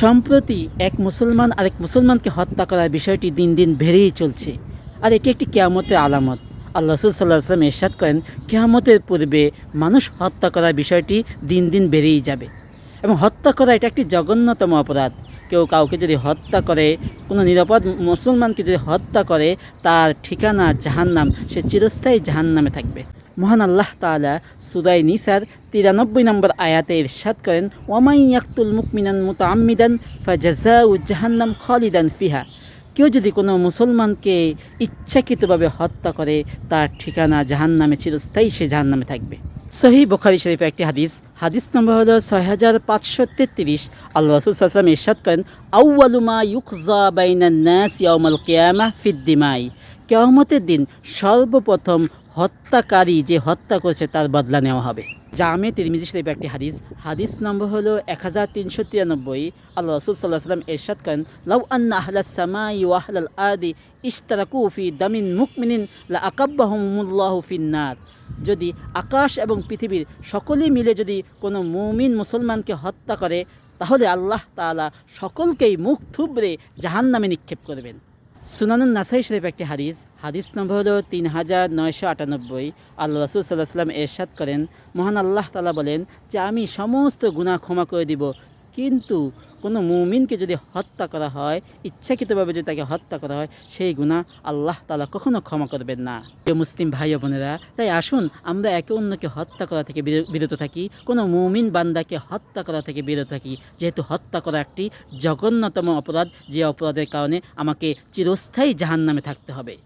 সম্প্রতি এক মুসলমান আরেক মুসলমানকে হত্যা করার বিষয়টি দিন দিন বেড়েই চলছে। আর এটি একটি কেয়ামতের আলামত। আল্লাহ রসুল সাল্লাহ আসলাম এরশাদ করেন, কেয়ামতের পূর্বে মানুষ হত্যা করার বিষয়টি দিন দিন বেড়েই যাবে। এবং হত্যা করা এটা একটি জঘন্যতম অপরাধ। কেউ কাউকে যদি হত্যা করে, কোনো নিরাপদ মুসলমানকে যদি হত্যা করে, তার ঠিকানা জাহান্নাম, সে চিরস্থায়ী জাহান্নামে থাকবে। মহান আল্লাহ তালা সুরাই নিসার তিরানব্বই নম্বর আয়াতে ইরশাদ করেন ওয়ামাই ইয়াকতুল মুকমিনান মুতামিদান ফাজাজা জাহান্নাম খালিদান ফিহা। কেউ যদি কোনো মুসলমানকে ইচ্ছাকৃতভাবে হত্যা করে, তার ঠিকানা জাহান্নামে, চিরস্থায়ী সে জাহান্নামে থাকবে। সহি বোখারি শরীফে একটি হাদিস। হাদিস নম্বর হল ছয় হাজার পাঁচশো তেত্রিশ। আল্লাহ রসুল সাল্লাম ইরশাদ করেন আউ্বালুমা ইউকজা বাইনান নাস ইয়াউমাল কিয়ামা ফিদ্দিমাই কেয়ামতের দিন সর্বপ্রথম হত্যাকারী যে হত্যা করেছে তার বদলা নেওয়া হবে। জামে তিরমিজি শরীফ একটি হাদিস। হাদিস নম্বর হলো এক হাজার তিনশো তিরানব্বই। আল্লাহ রসুল সাল্লাহ সাল্লাম এরশাদ করেন, লাউ আন্না আহলা সামাই ওয়াহলাল আদি ইশতারাকু ফি দামিন মুকমিনিন লা আকাব্বাহমুল্লাহ ফিন্নার। যদি আকাশ এবং পৃথিবীর সকলেই মিলে যদি কোনো মুমিন মুসলমানকে হত্যা করে, তাহলে আল্লাহ তাআলা সকলকেই মুখ থুবড়ে জাহান্নামে নিক্ষেপ করবেন। সুনানুন নাসাই শরীফ একটি হাদিস হাদিস নম্বর হলো তিন হাজার নয়শো আটানব্বই। আল্লাহ রসুল সাল্লাহ সাল্লাম এরশাদ করেন, মহান আল্লাহ তালা বলেন যে আমি সমস্ত গুনাহ ক্ষমা করে দিব, কিন্তু কোনো মুমিনকে যদি হত্যা করা হয়, ইচ্ছাকৃতভাবে যদি তাকে হত্যা করা হয়, সেই গুনাহ আল্লাহ তালা কখনো ক্ষমা করবেন না। প্রিয় মুসলিম ভাই বোনেরা, তাই আসুন আমরা একে অন্যকে হত্যা করা থেকে বির- বিরত থাকি, কোনো মুমিন বান্দাকে হত্যা করা থেকে বিরত থাকি। যেহেতু হত্যা করা একটি জঘন্যতম অপরাধ, যে অপরাধের কারণে আমাকে চিরস্থায়ী জাহান্নামে থাকতে হবে।